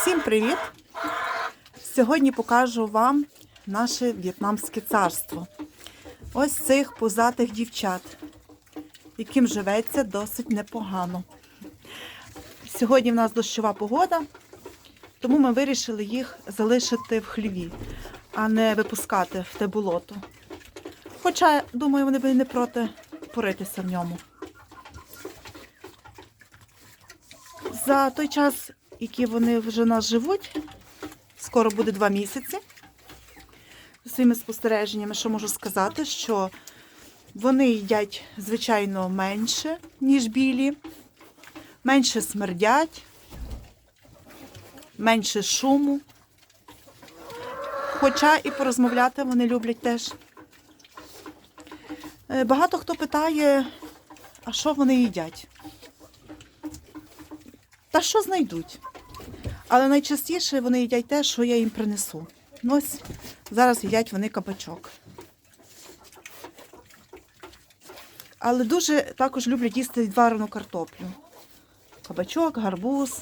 Всім привіт! Сьогодні покажу вам наше в'єтнамське царство. Ось цих пузатих дівчат, яким живеться досить непогано. Сьогодні в нас дощова погода, тому ми вирішили їх залишити в хліві, а не випускати в те болото. Хоча, думаю, вони б не проти поритися в ньому. За той час, який вони вже нас живуть, скоро буде два місяці. За своїми спостереженнями, що можу сказати, що вони їдять, звичайно, менше, ніж білі, менше смердять, менше шуму. Хоча і порозмовляти вони люблять теж. Е, Багато хто питає, а що вони їдять? Та що знайдуть? Але найчастіше вони їдять те, що я їм принесу. Ну, ось зараз їдять вони кабачок. Але дуже також люблять їсти відварену картоплю. Кабачок, гарбуз,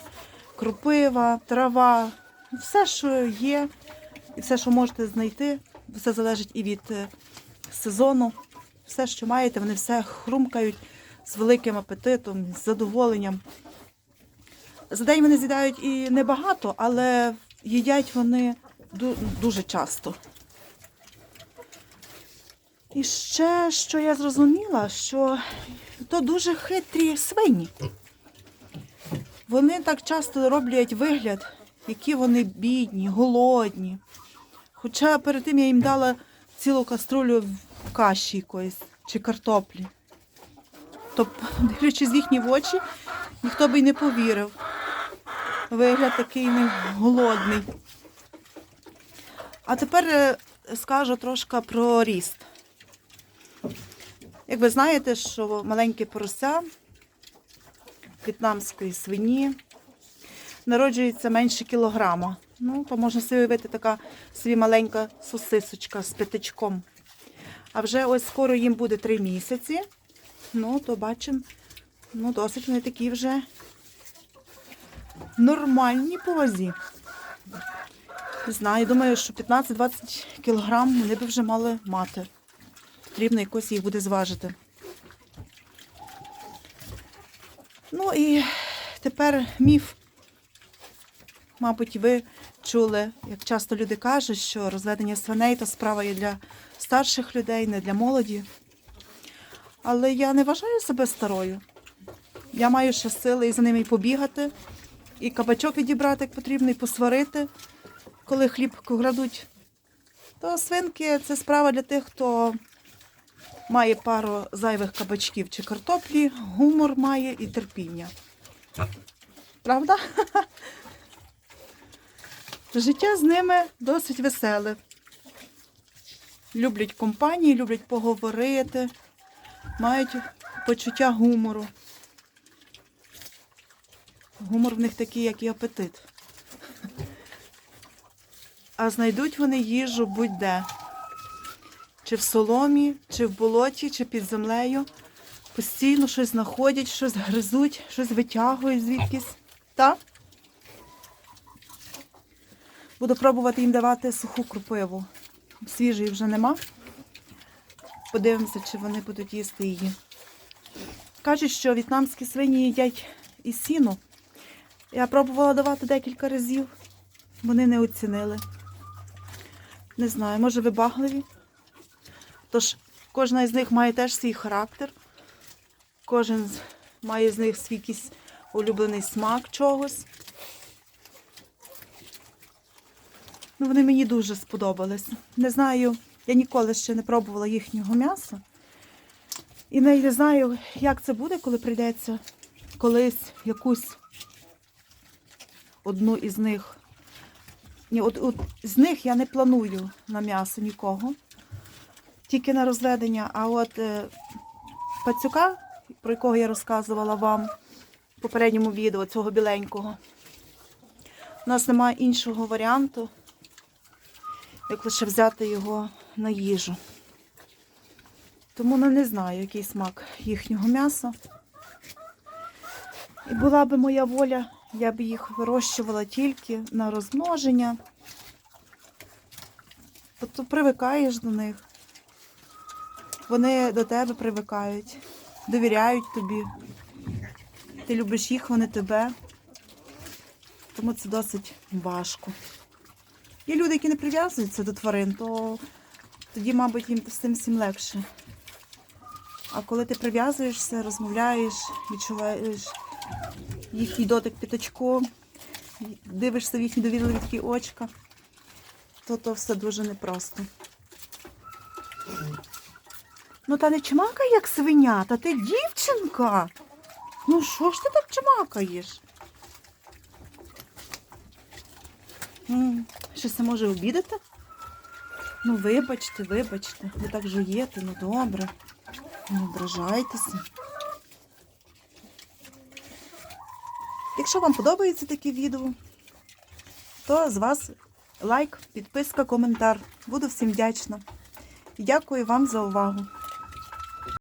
крупива, трава. Все, що є, і все, що можете знайти, все залежить і від е, сезону. Все, що маєте, вони все хрумкають з великим апетитом, з задоволенням. За день вони з'їдають і небагато, але їдять вони дуже часто. І ще, що я зрозуміла, що то дуже хитрі свині. Вони так часто роблять вигляд, які вони бідні, голодні. Хоча перед тим я їм дала цілу каструлю в каші якоїсь чи картоплі. Тобто, дивлячись в їхні очі, ніхто би й не повірив. Вигляд такий не голодний. А тепер е, скажу трошки про ріст. Як ви знаєте, що маленьке порося в'єтнамської свині народжується менше кілограма. Ну, то можна собі уявити така собі маленька сосисочка з п'ятичком. А вже ось скоро їм буде три місяці. Ну, то бачимо, ну, досить вони такі вже нормальні по вазі. Не знаю, думаю, що 15-20 кілограм вони б вже мали мати. Потрібно якось їх буде зважити. Ну і тепер міф. Мабуть, ви чули, як часто люди кажуть, що розведення свиней то справа є для старших людей, не для молоді. Але я не вважаю себе старою. Я маю ще сили і за ними побігати, і кабачок відібрати, як потрібно, і посварити, коли хліб крадуть. То свинки це справа для тих, хто має пару зайвих кабачків чи картоплі, гумор має і терпіння. Правда? Життя з ними досить веселе. Люблять компанії, люблять поговорити, мають почуття гумору. Гумор в них такий, як і апетит. А знайдуть вони їжу будь-де. Чи в соломі, чи в болоті, чи під землею. Постійно щось знаходять, щось гризуть, щось витягують звідкись. Так? Буду пробувати їм давати суху крупиву. Свіжої вже нема. Подивимося, чи вони будуть їсти її. Кажуть, що в'єтнамські свині їдять і сіну. Я пробувала давати декілька разів. Вони не оцінили. Не знаю, може вибагливі. Тож кожна із них має теж свій характер. Кожен має з них свій якийсь улюблений смак чогось. Ну, вони мені дуже сподобались. Не знаю, я ніколи ще не пробувала їхнього м'яса. І не знаю, як це буде, коли прийдеться колись якусь одну із них. Ні, от, от з них я не планую на м'ясо нікого, тільки на розведення. А от е, пацюка, про якого я розказувала вам в попередньому відео, цього біленького, у нас немає іншого варіанту, як лише взяти його на їжу. Тому ну, не знаю, який смак їхнього м'яса. І була би моя воля, Я б їх вирощувала тільки на розмноження. Тобто привикаєш до них. Вони до тебе привикають, довіряють тобі. Ти любиш їх, вони тебе. Тому це досить важко. Є люди, які не прив'язуються до тварин, то тоді, мабуть, їм з цим всім легше. А коли ти прив'язуєшся, розмовляєш, відчуваєш їхній дотик п'ятачком, дивишся в їхні довірливі такі очка, то то все дуже непросто. Ну та не чмакай, як свиня, та ти дівчинка. Ну що ж ти так чмакаєш? Щось це може обідати? Ну, вибачте, вибачте, ви так жуєте, ну добре. Не ображайтеся. Якщо вам подобається таке відео, то з вас лайк, підписка, коментар. Буду всім вдячна. Дякую вам за увагу.